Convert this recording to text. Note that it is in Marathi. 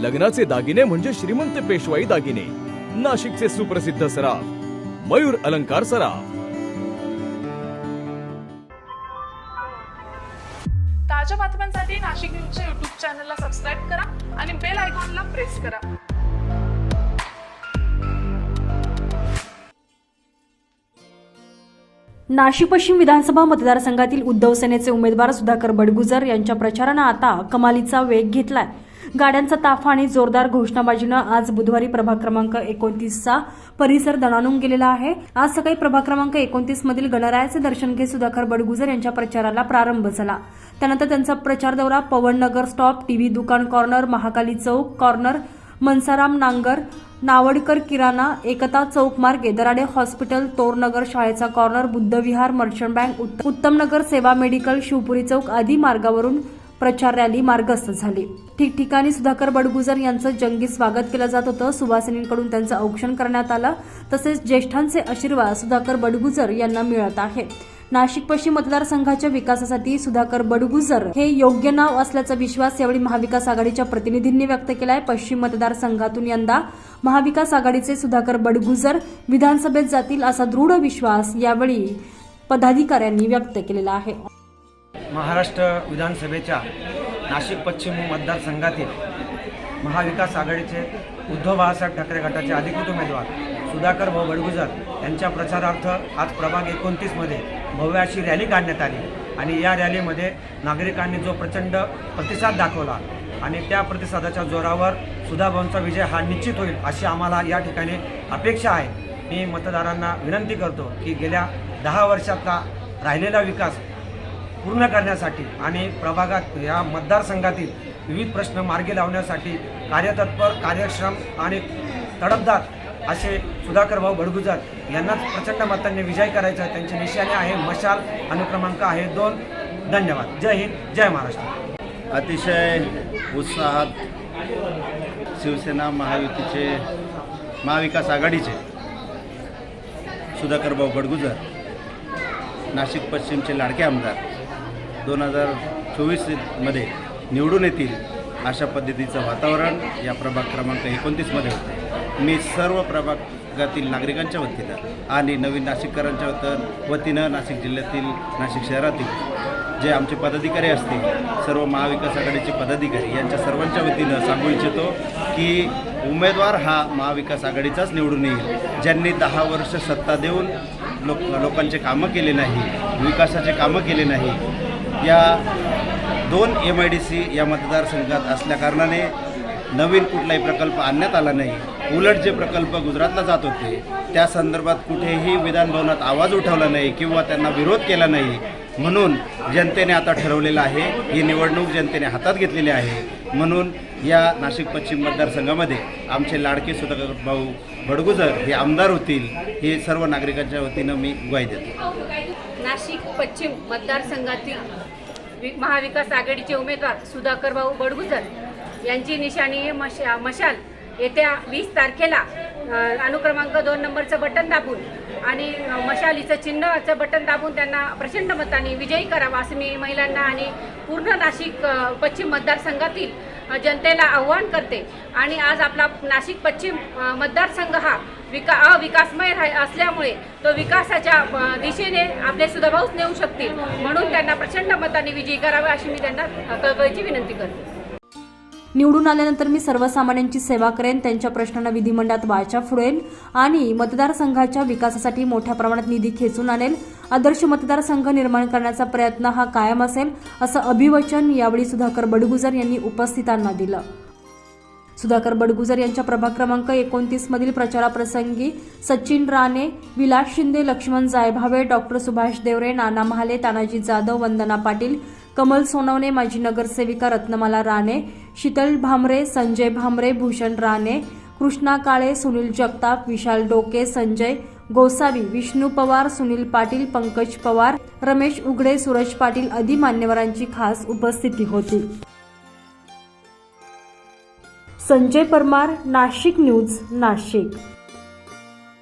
लग्नाचे दागिने म्हणजे श्रीमंत पेशवाई दागिने. नाशिकचे सुप्रसिद्ध सराफ मयूर अलंकार सराफ. ताज्या बातम्यांसाठी नाशिक न्यूजच्या युट्यूब चॅनलला सबस्क्राईब करा आणि बेल आयकॉनला प्रेस करा. नाशिक पश्चिम विधानसभा मतदारसंघातील उद्धव सेनेचे उमेदवार सुधाकर बडगुजर यांच्या प्रचारानं आता कमालीचा वेग घेतलाय. गाड्यांचा ताफा आणि जोरदार घोषणाबाजीनं आज बुधवारी प्रभाग क्रमांक एकोणतीसचा परिसर दणाणून गेलेला आहे. आज सकाळी प्रभाग क्रमांक एकोणतीस मधील गणरायाचे दर्शन घेत सुधाकर बडगुजर यांच्या प्रचाराला प्रारंभ झाला. त्यानंतर त्यांचा प्रचार दौरा पवननगर स्टॉप टीव्ही दुकान कॉर्नर महाकाली चौक कॉर्नर मनसाराम नांगर नावडकर किराणा एकता चौक मार्गे दराडे हॉस्पिटल तोरनगर शाळेचा corner Buddhavihar merchant bank Uttamnagar Seva medical Shivpuri चौक आदी मार्गावरून प्रचार रॅली मार्गस्थ झाली. ठिकठिकाणी सुधाकर बडगुजर यांचं जंगी स्वागत केलं जात होतं. सुवासिनींकडून त्यांचं औक्षण करण्यात आलं. तसेच ज्येष्ठांचे आशीर्वाद सुधाकर बडगुजर यांना मिळत आहे. नाशिक पश्चिम मतदारसंघाच्या विकासासाठी सुधाकर बडगुजर हे योग्य नाव असल्याचा विश्वास यावेळी महाविकास आघाडीच्या प्रतिनिधींनी व्यक्त केलाय. पश्चिम मतदारसंघातून यंदा महाविकास आघाडीचे सुधाकर बडगुजर विधानसभेत जातील असा दृढ विश्वास यावेळी पदाधिकाऱ्यांनी व्यक्त केलेला आहे. महाराष्ट्र विधानसभेच्या नाशिक पश्चिम मतदारसंघातील महाविकास आघाडीचे उद्धव बाळासाहेब ठाकरे गटाचे अधिकृत उमेदवार सुधाकर भाऊ बडगुजर यांच्या प्रचारार्थ आज प्रभाग एकोणतीसमध्ये भव्य अशी रॅली काढण्यात आली आणि या रॅलीमध्ये नागरिकांनी जो प्रचंड प्रतिसाद दाखवला आणि त्या प्रतिसादाच्या जोरावर सुधाभाऊंचा विजय हा निश्चित होईल अशी आम्हाला या ठिकाणी अपेक्षा आहे. मी मतदारांना विनंती करतो की गेल्या दहा वर्षातला राहिलेला विकास पूर्ण करण्यासाठी आणि प्रभागात या मतदारसंघातील विविध प्रश्न मार्गी लावण्यासाठी कार्यतत्पर कार्यक्षम आणि तडफदार असे सुधाकर भाऊ बडगुजर यांनाच प्रचंड मतांनी विजय करायचा त्यांची निशाणे आहे. मशाल अनुक्रमांक आहे दोन. धन्यवाद. जय हिंद. जय महाराष्ट्र. अतिशय उत्साहात शिवसेना महायुतीचे महाविकास आघाडीचे सुधाकर भाऊ बडगुजर नाशिक पश्चिमचे लाडके आमदार दोन हजार चोवीसमध्ये निवडून येतील अशा पद्धतीचं वातावरण या प्रभाग क्रमांक एकोणतीसमध्ये होतं. मी सर्व प्रभागातील नागरिकांच्या वतीनं आणि नवीन नाशिककरांच्या वत- वतीनं नाशिक जिल्ह्यातील नाशिक शहरातील जे आमचे पदाधिकारी असतील सर्व महाविकास आघाडीचे पदाधिकारी यांच्या सर्वांच्या वतीनं सांगू इच्छितो की उमेदवार हा महाविकास आघाडीचाच निवडून येईल. ज्यांनी दहा वर्ष सत्ता देऊन लोक लोकांचे कामं केले नाही विकासाचे कामं केले नाही या दोन एम आय डी सी या मतदारसंघात असल्याकारणाने नवीन कुठलाही प्रकल्प आणण्यात आला नाही. उलट जे प्रकल्प गुजरातला जात होते त्या संदर्भात कुठेही विधानभवनात आवाज उठवला नाही किंवा त्यांना विरोध केला नाही. म्हणून जनतेने आता ठरवलेलं आहे ही निवडणूक जनतेने हातात घेतलेली आहे. म्हणून या नाशिक पश्चिम मतदारसंघामध्ये आमचे लाडके सुधाकर भाऊ बडगुजर हे आमदार होतील हे सर्व नागरिकांच्या वतीनं मी ग्वाही देतो. नाशिक पश्चिम मतदारसंघातील महाविकास आघाडीचे उमेदवार सुधाकर भाऊ बडगुजर यांची निशाणी मशा मशाल येत्या वीस तारखेला अनुक्रमांक दोन नंबरचं बटन दाबून आणि मशालीचं चिन्हचं बटन दाबून त्यांना प्रचंड मताने विजयी करावा असं मी महिलांना आणि पूर्ण नाशिक पश्चिम मतदारसंघातील जनतेला आव्हान करते. आणि आज आपला नाशिक पश्चिम मतदारसंघ हा विका अविकासमय राह असल्यामुळे तो विकासाच्या दिशेने आपले सुधाभाऊच नेऊ शकतील. म्हणून त्यांना प्रचंड मताने विजयी करावे अशी मी त्यांना कळकळीची विनंती करते. निवडून आल्यानंतर मी सर्वसामान्यांची सेवा करेन त्यांच्या प्रश्नांना विधिमंडळात वाचा फुडेन आणि मतदारसंघाच्या विकासासाठी मोठ्या प्रमाणात निधी खेचून आणेल. आदर्श मतदारसंघ निर्माण करण्याचा प्रयत्न हा कायम असेल असं अभिवचन यावेळी सुधाकर बडगुजर यांनी उपस्थितांना दिलं. सुधाकर बडगुजर यांच्या प्रभाग क्रमांक एकोणतीस मधील प्रचाराप्रसंगी सचिन राणे विलास शिंदे लक्ष्मण जायभावे डॉक्टर सुभाष देवरे नाना महाले तानाजी जाधव वंदना पाटील कमल सोनवणे माजी नगरसेविका रत्नमाला राणे शीतल भामरे संजय भामरे भूषण राणे कृष्णा काळे सुनील जगताप विशाल डोके संजय गोसावी विष्णू पवार सुनील पाटील पंकज पवार रमेश उघडे सूरज पाटील आदी मान्यवरांची खास उपस्थिती होती. संजय परमार नाशिक न्यूज नाशिक.